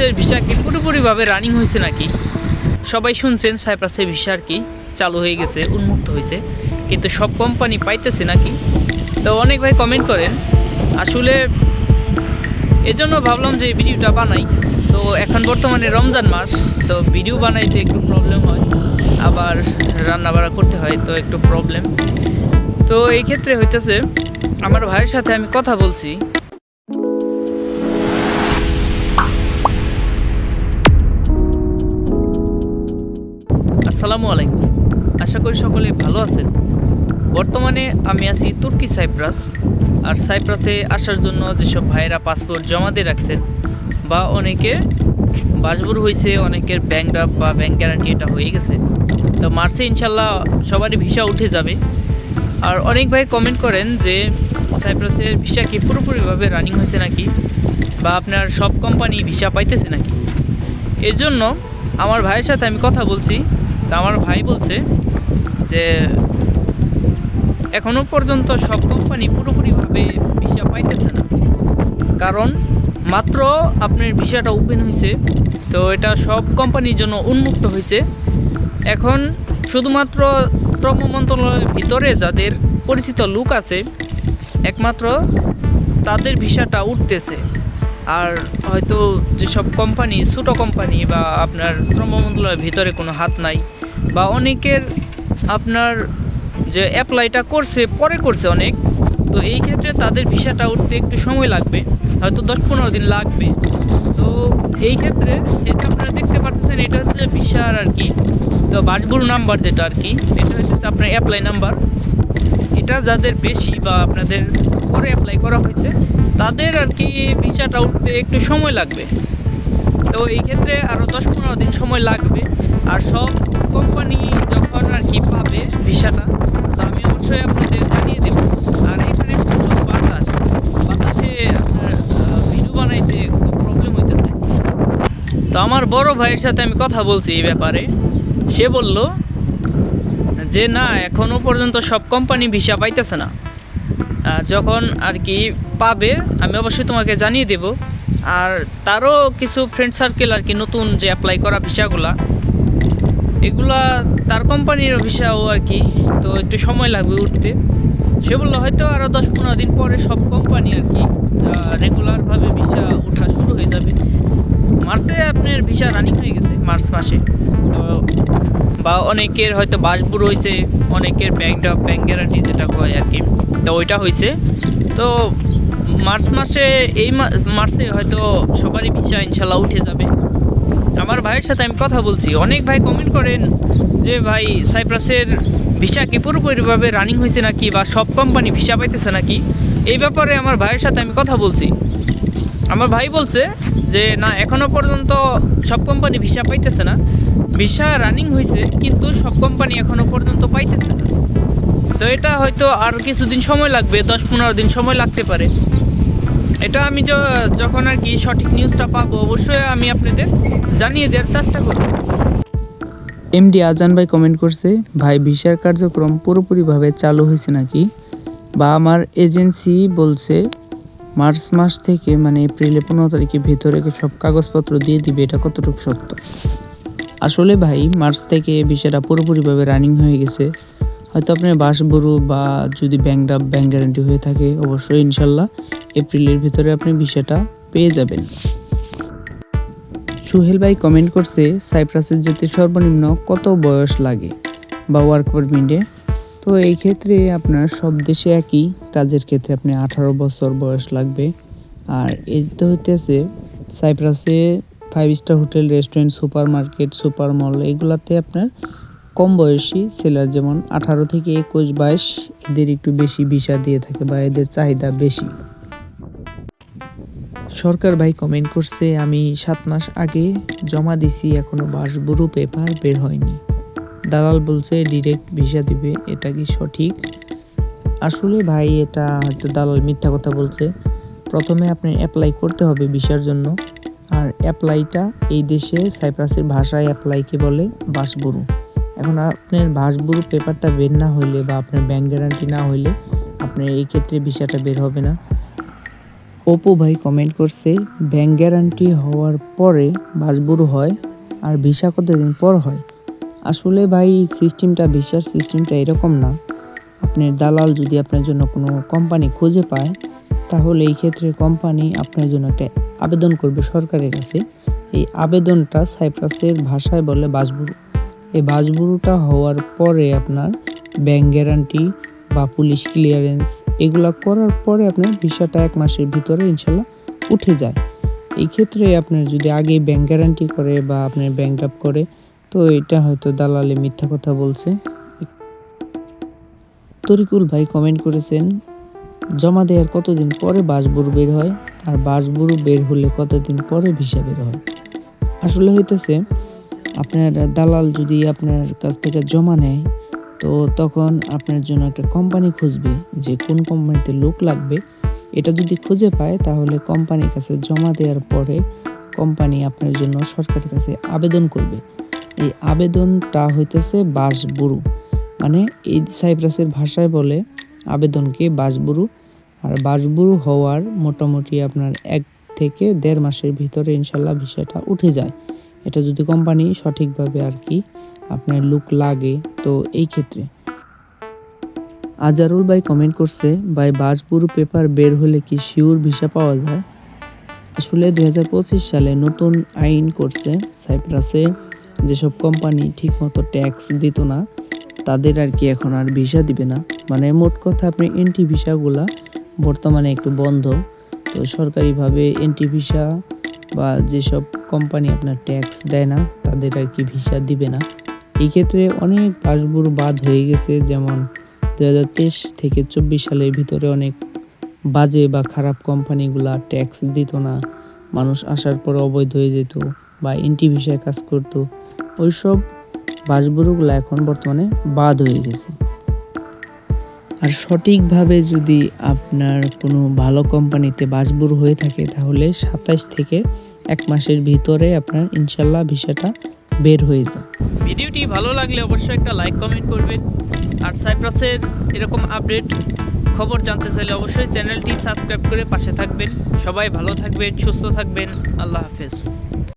সাইপ্রাসের visa কি পুরোপুরিভাবে running হয়েছে নাকি? সবাই শুনছেন সাইপ্রাসের ভিসা আর কি চালু হয়ে গেছে, উন্মুক্ত হয়েছে। কিন্তু সব কোম্পানি পাইতেছে নাকি? তো অনেক ভাই কমেন্ট করেন। আসলে এজন্য ভাবলাম যে ভিডিওটা বানাই। তো এখন বর্তমানে রমজান মাস, তো ভিডিও বানাইতে একটু প্রবলেম হয়। আবার রান্না বাড়া করতে হয়, তো একটু প্রবলেম তো এই ক্ষেত্রে হইতেছে, আমার ভাইয়ের সাথে আমি কথা বলছি। আসসালামু আলাইকুম। আশা করি সকলে ভালো আছেন। বর্তমানে আমি আছি তুর্কি সাইপ্রাস। আর সাইপ্রাসে আসার জন্য যেসব ভাইয়েরা পাসপোর্ট জমা দিয়ে রাখছেন বা অনেকে বাসবুর হয়েছে অনেকের ব্যাংক ড্রাফট বা ব্যাংক গ্যারান্টি এটা হয়ে গেছে। তো মার্চে ইনশাল্লাহ সবারই ভিসা উঠে যাবে। আর অনেক ভাই কমেন্ট করেন যে সাইপ্রাসের ভিসা কি পুরোপুরিভাবে রানিং হয়েছে নাকি? বা আপনার সব কোম্পানি ভিসা পাইতেছে নাকি? এর জন্য আমার ভাইয়ের সাথে আমি কথা বলছি। তা আমার ভাই বলছে যে এখনও পর্যন্ত সব কোম্পানি পুরোপুরিভাবে ভিসা পাইতেছে না। কারণ মাত্র আপনার ভিসাটা ওপেন হয়েছে তো এটা সব কোম্পানির জন্য উন্মুক্ত হয়েছে এখন শুধুমাত্র শ্রম মন্ত্রণালয়ের ভিতরে যাদের পরিচিত লোক আছে, একমাত্র তাদের ভিসাটা উঠতেছে। আর হয়তো যেসব কোম্পানি ছোটো কোম্পানি বা আপনার শ্রম মন্ত্রণালয়ের ভিতরে কোনো হাত নাই বা অনেকের আপনার যে অ্যাপ্লাইটা করছে, পরে করছে অনেক, তো এই ক্ষেত্রে তাদের ভিসাটা উঠতে একটু সময় লাগবে, হয়তো দশ পনেরো দিন লাগবে। তো এই ক্ষেত্রে এটা আপনারা দেখতে পাচ্ছেন এটা হচ্ছে ভিসার আর কি, তো বাসবুর নাম্বার যেটা আর কি, এটা হচ্ছে আপনার অ্যাপ্লাই নাম্বার। এটা যাদের বেশি বা আপনাদের পরে অ্যাপ্লাই করা হয়েছে, তাদের আর কি ভিসাটা উঠতে একটু সময় লাগবে। তো এই ক্ষেত্রে আরও দশ পনেরো দিন সময় লাগবে। আর সব কোম্পানি যখন আর কি পাবে ভিসাটা, তো আমি অবশ্যই আপনাদের জানিয়ে দেবো। আর এখানে প্রচুর বাতাস। বাতাসে আপনার ভিডিও বানাইতে খুব প্রবলেম হইতেছে। তো আমার বড় ভাইয়ের সাথে আমি কথা বলছি এই ব্যাপারে। সে বলল যে, না এখনও পর্যন্ত সব কোম্পানি ভিসা পাইতেছে না। যখন আর কি পাবে, আমি অবশ্যই তোমাকে জানিয়ে দেব। আর তারও কিছু ফ্রেন্ড সার্কেল আর কি নতুন যে অ্যাপ্লাই করা ভিসাগুলা এগুলা তার কোম্পানির ভিসাও আর কি, তো একটু সময় লাগবে উঠতে। সে বলল, হয়তো আরও দশ পনেরো দিন পরে সব কোম্পানি আর কি রেগুলারভাবে ভিসা ওঠা শুরু হয়ে যাবে। মার্চে আপনার ভিসা রানিং হয়ে গেছে, মার্চ মাসে। তো বা অনেকের হয়তো বাসবুর হয়েছে অনেকের ব্যাংক ব্যাংক গ্যারান্টি যেটা কয় আর কি, তো ওইটা হয়েছে। তো মার্চ মাসে, এই মার্চে হয়তো সবারই ভিসা ইনশাল্লাহ উঠে যাবে। আমার ভাইয়ের সাথে আমি কথা বলছি। অনেক ভাই কমেন্ট করেন যে, ভাই সাইপ্রাসের ভিসা কি পুরোপুরিভাবে রানিং হয়েছে নাকি বা সব কোম্পানি ভিসা পাইতেছে নাকি? এই ব্যাপারে আমার ভাইয়ের সাথে আমি কথা বলছি। আমার ভাই বলছে যে, না এখনও পর্যন্ত সব কোম্পানি ভিসা পাইতেছে না। ভিসা রানিং হয়েছে, কিন্তু সব কোম্পানি এখনও পর্যন্ত পাইতেছে না। তো এটা হয়তো আর কিছুদিন সময় লাগবে, দশ পনেরো দিন সময় লাগতে পারে। এটা আমি যখন আর কি সঠিক নিউজটা পাবো, অবশ্যই আমি আপনাদের জানিয়ে দেওয়ার চেষ্টা করব। এমডি আজান ভাই কমেন্ট করছে, ভাই, ভিসার কার্যক্রম পুরোপুরিভাবে চালু হয়েছে নাকি? বা আমার এজেন্সি বলছে, মার্চ মাস থেকে মানে এপ্রিলের পনেরো তারিখের ভেতরে সব কাগজপত্র দিয়ে দিবে, এটা কতটুকু সত্য? আসলে ভাই, মার্চ থেকে ভিসাটা পুরোপুরিভাবে রানিং হয়ে গেছে। হয়তো আপনার বাসবুরু বা যদি ব্যাংক ব্যাংক গ্যারান্টি হয়ে থাকে, অবশ্যই ইনশাল্লাহ এপ্রিলের ভিতরে আপনি ভিসাটা পেয়ে যাবেন। সুহেল ভাই কমেন্ট করছে, সাইপ্রাসের যেতে সর্বনিম্ন কত বয়স লাগে? বা ওয়ার্ক পারমিটে তো এই ক্ষেত্রে আপনার সব দেশে একই, কাজের ক্ষেত্রে আপনি আঠারো বছর বয়স লাগবে। আর এই তো হইতেছে, সাইপ্রাসে five star hotel restaurant super market super mall এগুলাতে আপনার কম বয়সী সেলার যেমন আঠারো থেকে একুশ বাইশ এদের একটু বেশি ভিসা দিয়ে থাকে বা এদের চাহিদা বেশি। সরকার ভাই কমেন্ট করছে, আমি সাত মাস আগে জমা দিছি, এখনও বাসবুরু পেপার বের হয়নি। দালাল বলছে ডিরেক্ট ভিসা দিবে, এটা কি সঠিক? আসলে ভাই, এটা হয়তো দালাল মিথ্যা কথা বলছে। প্রথমে আপনি অ্যাপ্লাই করতে হবে ভিসার জন্য, আর অ্যাপ্লাইটা এই দেশে, সাইপ্রাসের ভাষায় অ্যাপ্লাইকে বলে বাসবুরু। এখন আপনার বাসবুরু পেপারটা বের না হইলে বা আপনার ব্যাংক গ্যারান্টি না হইলে আপনার এই ক্ষেত্রে ভিসাটা বের হবে না। অপু ভাই কমেন্ট করছে ব্যাংক গ্যারান্টি হওয়ার পরে বাসবুরু হয় আর ভিসা কতদিন পর হয়? আসলে ভাই সিস্টেমটা ভিসার সিস্টেমটা এরকম না। আপনার দালাল যদি আপনার জন্য কোনো কোম্পানি খুঁজে পায়, তাহলে এই ক্ষেত্রে কোম্পানি আপনার জন্য একটা আবেদন করবে সরকারের কাছে। এই আবেদনটা সাইপ্রাসের ভাষায় বলে বাসবুরু এই বাসবুরুটা হওয়ার পরে আপনার ব্যাংক গ্যারান্টি বা পুলিশ ক্লিয়ারেন্স এগুলা করার পরে আপনার ভিসাটা এক মাসের ভিতরে ইনশাল্লাহ উঠে যায়। এই ক্ষেত্রে আপনার যদি আগে ব্যাংক গ্যারান্টি করে বা আপনার ব্যাংক আপ করে, তো এটা হয়তো দালালে মিথ্যা কথা বলছে। তরিকুল ভাই কমেন্ট করেছেন, জমা দেওয়ার কতদিন পরে বাসবুরু বের হয়? আর বাসবুরু বের হলে কতদিন পরে ভিসা বের হয়? আসলে হইতেছে আপনার দালাল যদি আপনার কাছ থেকে জমা নেয়, তো তখন আপনার জন্য একটা কোম্পানি খুঁজবে যে কোন কোম্পানিতে লোক লাগবে। এটা যদি খুঁজে পায়, তাহলে কোম্পানির কাছে জমা দেওয়ার পরে কোম্পানি আপনার জন্য সরকারের কাছে আবেদন করবে। এই আবেদনটা হইতেছে বাসবুরু। মানে এই সাইপ্রাসের ভাষায় বলে আবেদনকে বাসবুরু। আর বাসবুরু হওয়ার মোটামুটি আপনার এক থেকে দেড় মাসের ভিতরে ইনশাল্লাহ ভিসাটা উঠে যায়। এটা যদি কোম্পানি সঠিকভাবে আর কি আপনার লুক লাগে, তো এই ক্ষেত্রে। আজারুল ভাই কমেন্ট করছে, ভাই বাসবুরু পেপার বের হলে কি শিওর ভিসা পাওয়া যায়? আসলে দু হাজার পঁচিশ সালে নতুন আইন করছে সাইপ্রাসে, যেসব কোম্পানি ঠিকমতো ট্যাক্স দিত না, তাদের আর কি এখন আর ভিসা দিবে না। মানে মোট কথা, আপনি এনটি ভিসাগুলা বর্তমানে একটু বন্ধ, তো সরকারিভাবে এনটি ভিসা বা যেসব কোম্পানি আপনার ট্যাক্স দেয় না, তাদের আর কি ভিসা দিবে না। এই ক্ষেত্রে অনেক পাসবুর বাদ হয়ে গেছে, যেমন দু হাজার তেইশ থেকে চব্বিশ সালের ভিতরে অনেক বাজে বা খারাপ কোম্পানিগুলা ট্যাক্স দিত না। মানুষ আসার পর অবৈধ হয়ে যেত বা এনটি ভিসায় কাজ করতো। ওইসব বাসবুরুগুলো এখন বর্তমানে বাদ হয়ে গেছে। আর সঠিকভাবে যদি আপনার কোনো ভালো কোম্পানিতে বাসবুরু হয়ে থাকে, তাহলে সাতাইশ থেকে এক মাসের ভিতরে আপনার ইনশাল্লাহ ভিসাটা বের হয়ে যায় ভিডিওটি ভালো লাগলে অবশ্যই একটা লাইক, কমেন্ট করবেন। আর সাইপ্রাসের এরকম আপডেট খবর জানতে চাইলে অবশ্যই চ্যানেলটি সাবস্ক্রাইব করে পাশে থাকবেন। সবাই ভালো থাকবেন, সুস্থ থাকবেন। আল্লাহ হাফেজ।